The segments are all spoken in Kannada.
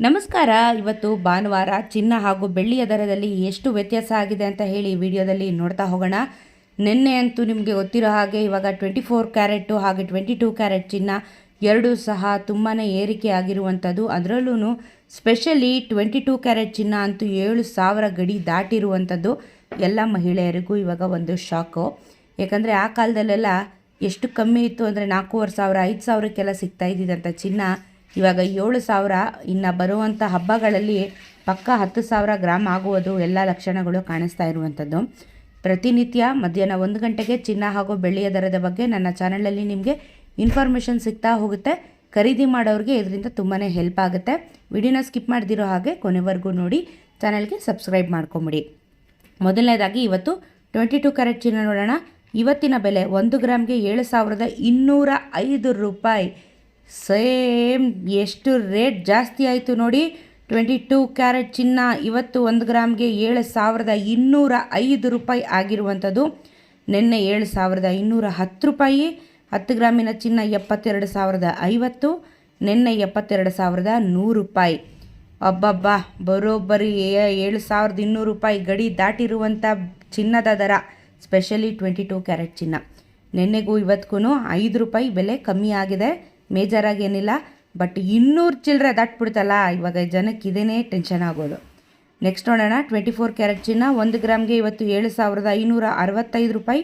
ನಮಸ್ಕಾರ. ಇವತ್ತು ಭಾನುವಾರ ಚಿನ್ನ ಹಾಗೂ ಬೆಳ್ಳಿಯ ದರದಲ್ಲಿ ಎಷ್ಟು ವ್ಯತ್ಯಾಸ ಆಗಿದೆ ಅಂತ ಹೇಳಿ ವಿಡಿಯೋದಲ್ಲಿ ನೋಡ್ತಾ ಹೋಗೋಣ. ನಿನ್ನೆ ಅಂತೂ ನಿಮಗೆ ಗೊತ್ತಿರೋ ಹಾಗೆ ಇವಾಗ ಟ್ವೆಂಟಿ ಫೋರ್ ಕ್ಯಾರೆಟು ಹಾಗೆ ಟ್ವೆಂಟಿ ಟೂ ಕ್ಯಾರೆಟ್ ಚಿನ್ನ ಎರಡೂ ಸಹ ತುಂಬಾ ಏರಿಕೆ ಆಗಿರುವಂಥದ್ದು. ಅದರಲ್ಲೂ ಸ್ಪೆಷಲಿ ಟ್ವೆಂಟಿ ಟೂ ಕ್ಯಾರೆಟ್ ಚಿನ್ನ ಅಂತೂ ಏಳು ಸಾವಿರ ಗಡಿ ದಾಟಿರುವಂಥದ್ದು. ಎಲ್ಲ ಮಹಿಳೆಯರಿಗೂ ಇವಾಗ ಒಂದು ಶಾಕು. ಯಾಕಂದರೆ ಆ ಕಾಲದಲ್ಲೆಲ್ಲ ಎಷ್ಟು ಕಮ್ಮಿ ಇತ್ತು ಅಂದರೆ ನಾಲ್ಕೂವರೆ ಸಾವಿರ, ಐದು ಸಾವಿರಕ್ಕೆಲ್ಲ ಸಿಗ್ತಾ ಇದ್ದಿದ್ದಂಥ ಚಿನ್ನ ಇವಾಗ ಏಳು ಸಾವಿರ ಇನ್ನು ಬರುವಂಥ ಹಬ್ಬಗಳಲ್ಲಿ ಪಕ್ಕ ಹತ್ತು ಸಾವಿರ ಗ್ರಾಮ್ ಆಗುವುದು ಎಲ್ಲ ಲಕ್ಷಣಗಳು ಕಾಣಿಸ್ತಾ ಇರುವಂಥದ್ದು ಪ್ರತಿನಿತ್ಯ ಮಧ್ಯಾಹ್ನ ಒಂದು ಗಂಟೆಗೆ ಚಿನ್ನ ಹಾಗೂ ಬೆಳ್ಳಿಯ ದರದ ಬಗ್ಗೆ ನನ್ನ ಚಾನಲಲ್ಲಿ ನಿಮಗೆ ಇನ್ಫಾರ್ಮೇಷನ್ ಸಿಗ್ತಾ ಹೋಗುತ್ತೆ. ಖರೀದಿ ಮಾಡೋರಿಗೆ ಇದರಿಂದ ತುಂಬಾ ಹೆಲ್ಪ್ ಆಗುತ್ತೆ. ವಿಡಿಯೋನ ಸ್ಕಿಪ್ ಮಾಡ್ದಿರೋ ಹಾಗೆ ಕೊನೆವರೆಗೂ ನೋಡಿ, ಚಾನಲ್ಗೆ ಸಬ್ಸ್ಕ್ರೈಬ್ ಮಾಡ್ಕೊಂಬಿಡಿ. ಮೊದಲನೇದಾಗಿ ಇವತ್ತು ಟ್ವೆಂಟಿ ಟು ಕ್ಯಾರೆಟ್ ಚಿನ್ನ ನೋಡೋಣ. ಇವತ್ತಿನ ಬೆಲೆ ಒಂದು ಗ್ರಾಮ್ಗೆ ಏಳು ಸಾವಿರದ ಇನ್ನೂರ ಐದು ರೂಪಾಯಿ. ಸೇಮ್ ಎಷ್ಟು ರೇಟ್ ಜಾಸ್ತಿ ಆಯಿತು ನೋಡಿ ಟ್ವೆಂಟಿ ಟೂ ಕ್ಯಾರೆಟ್ ಚಿನ್ನ ಇವತ್ತು ಒಂದು ಗ್ರಾಮ್ಗೆ ಏಳು ಸಾವಿರದ ಇನ್ನೂರ ಐದು ರೂಪಾಯಿ ಆಗಿರುವಂಥದ್ದು. ನಿನ್ನೆ ಏಳು ಸಾವಿರದ ಇನ್ನೂರ ಹತ್ತು ರೂಪಾಯಿ, ಹತ್ತು ಗ್ರಾಮಿನ ಚಿನ್ನ ಎಪ್ಪತ್ತೆರಡು ಸಾವಿರದ ಐವತ್ತು, ನಿನ್ನೆ ಎಪ್ಪತ್ತೆರಡು ಸಾವಿರದ ನೂರು ರೂಪಾಯಿ. ಅಬ್ಬಬ್ಬ, ಬರೋಬ್ಬರಿ ಏಳು ಸಾವಿರದ ಇನ್ನೂರು ರೂಪಾಯಿ ಗಡಿ ದಾಟಿರುವಂಥ ಚಿನ್ನದ ದರ, ಸ್ಪೆಷಲಿ ಟ್ವೆಂಟಿ ಟೂ ಕ್ಯಾರೆಟ್ ಚಿನ್ನ. ನಿನ್ನೆಗೂ ಇವತ್ತಿಗೂ ಐದು ರೂಪಾಯಿ ಬೆಲೆ ಕಮ್ಮಿ ಆಗಿದೆ. ಮೇಜರಾಗಿ ಏನಿಲ್ಲ ಬಟ್ ಇನ್ನೂರು ಚಿಲ್ಲರೆ ದಾಟ್ಬಿಡ್ತಲ್ಲ, ಇವಾಗ ಜನಕ್ಕೆ ಇದೇನೇ ಟೆನ್ಷನ್ ಆಗೋದು. ನೆಕ್ಸ್ಟ್ ನೋಡೋಣ ಟ್ವೆಂಟಿ ಫೋರ್ ಕ್ಯಾರೆಟ್ ಚಿನ್ನ, ಒಂದು ಗ್ರಾಮ್ಗೆ ಇವತ್ತು ಏಳು ಸಾವಿರದ ಐನೂರ ಅರವತ್ತೈದು ರೂಪಾಯಿ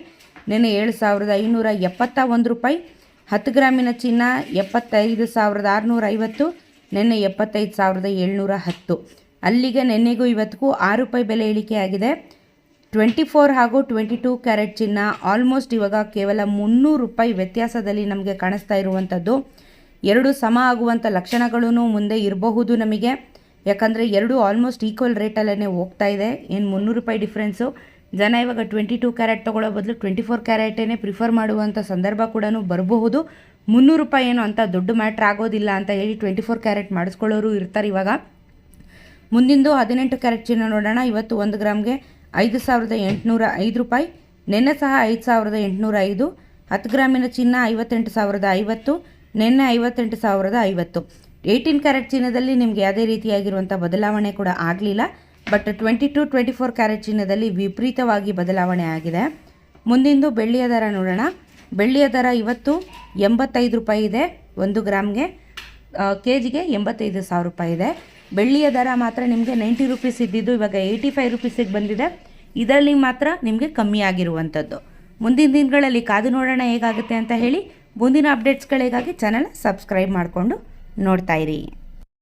ನೆನೆ ಏಳು ಸಾವಿರದ ಐನೂರ ಎಪ್ಪತ್ತ ಒಂದು ರೂಪಾಯಿ, ಹತ್ತು ಗ್ರಾಮಿನ ಚಿನ್ನ ಎಪ್ಪತ್ತೈದು ಸಾವಿರದ ಆರುನೂರ ಐವತ್ತು, ನೆನ್ನೆ ಎಪ್ಪತ್ತೈದು ಸಾವಿರದ ಏಳ್ನೂರ ಹತ್ತು. ಅಲ್ಲಿಗೆ ನೆನ್ನೆಗೂ ಇವತ್ತಿಗೂ ಆರು ರೂಪಾಯಿ ಬೆಲೆ ಇಳಿಕೆ ಆಗಿದೆ ಟ್ವೆಂಟಿ ಫೋರ್ ಹಾಗೂ ಟ್ವೆಂಟಿ ಟೂ ಕ್ಯಾರೆಟ್ ಚಿನ್ನ ಆಲ್ಮೋಸ್ಟ್ ಇವಾಗ ಕೇವಲ ಮುನ್ನೂರು ರೂಪಾಯಿ ವ್ಯತ್ಯಾಸದಲ್ಲಿ ನಮಗೆ ಕಾಣಿಸ್ತಾ ಇರುವಂಥದ್ದು. ಎರಡು ಸಮ ಆಗುವಂಥ ಲಕ್ಷಣಗಳೂ ಮುಂದೆ ಇರಬಹುದು ನಮಗೆ. ಯಾಕಂದರೆ ಎರಡು ಆಲ್ಮೋಸ್ಟ್ ಈಕ್ವಲ್ ರೇಟಲ್ಲೇ ಹೋಗ್ತಾ ಇದೆ. ಏನು ಮುನ್ನೂರು ರೂಪಾಯಿ ಡಿಫ್ರೆನ್ಸು. ಜನ ಇವಾಗ ಟ್ವೆಂಟಿ ಟೂ ಕ್ಯಾರೆಟ್ ತೊಗೊಳ್ಳೋ ಬದಲು ಟ್ವೆಂಟಿ ಫೋರ್ ಕ್ಯಾರೆಟೇ ಪ್ರಿಫರ್ ಮಾಡುವಂಥ ಸಂದರ್ಭ ಕೂಡ ಬರಬಹುದು. ಮುನ್ನೂರು ರೂಪಾಯಿ ಏನು ಅಂತ ದೊಡ್ಡ ಮ್ಯಾಟ್ರ್ ಆಗೋದಿಲ್ಲ ಅಂತ ಹೇಳಿ ಟ್ವೆಂಟಿ ಫೋರ್ ಕ್ಯಾರೆಟ್ ಮಾಡಿಸ್ಕೊಳ್ಳೋರು ಇರ್ತಾರೆ ಇವಾಗ. ಮುಂದಿಂದು ಹದಿನೆಂಟು ಕ್ಯಾರೆಟ್ ಚಿನ್ನ ನೋಡೋಣ. ಇವತ್ತು ಒಂದು ಗ್ರಾಮ್ಗೆ ಐದು ಸಾವಿರದ ಎಂಟುನೂರ ಐದು ರೂಪಾಯಿ. ನಿನ್ನೆ ಸಹ ಐದು ಸಾವಿರದ ಎಂಟುನೂರ ಐದು. ಹತ್ತು ಗ್ರಾಮಿನ ಚಿನ್ನ ಐವತ್ತೆಂಟು ಸಾವಿರದ ಐವತ್ತು. ನಿನ್ನೆ ಐವತ್ತೆಂಟು ಸಾವಿರದ ಐವತ್ತು. ಏಯ್ಟೀನ್ ಕ್ಯಾರೆಟ್ ಚಿನ್ನದಲ್ಲಿ ನಿಮಗೆ ಯಾವುದೇ ರೀತಿಯಾಗಿರುವಂಥ ಬದಲಾವಣೆ ಕೂಡ ಆಗಲಿಲ್ಲ. But twenty two, twenty four carat ಚಿನ್ನದಲ್ಲಿ ವಿಪರೀತವಾಗಿ ಬದಲಾವಣೆ ಆಗಿದೆ. ಮುಂದಿಂದು ಬೆಳ್ಳಿಯ ದರ ನೋಡೋಣ. ಬೆಳ್ಳಿಯ ದರ ಇವತ್ತು ಎಂಬತ್ತೈದು ರೂಪಾಯಿ ಇದೆ. ಒಂದು ಗ್ರಾಮ್ಗೆ ಕೆ ಜಿಗೆ ಎಂಬತ್ತೈದು ಸಾವಿರ ರೂಪಾಯಿ ಇದೆ. ಬೆಳ್ಳಿಯ ದರ ಮಾತ್ರ ನಿಮಗೆ ನೈಂಟಿ ರುಪೀಸ್ ಇದ್ದಿದ್ದು, ಇವಾಗ ಏಯ್ಟಿ ಫೈವ್ ರುಪೀಸಿಗೆ ಬಂದಿದೆ. ಇದರಲ್ಲಿ ಮಾತ್ರ ನಿಮಗೆ ಕಮ್ಮಿ ಆಗಿರುವಂಥದ್ದು. ಮುಂದಿನ ದಿನಗಳಲ್ಲಿ ಕಾದು ನೋಡೋಣ ಹೇಗಾಗುತ್ತೆ ಅಂತ ಹೇಳಿ, ಮುಂದಿನ ಅಪ್ಡೇಟ್ಸ್ಗಳಿಗಾಗಿ ಚಾನಲ್ ಸಬ್ಸ್ಕ್ರೈಬ್ ಮಾಡಿಕೊಂಡು ನೋಡ್ತಾಯಿರಿ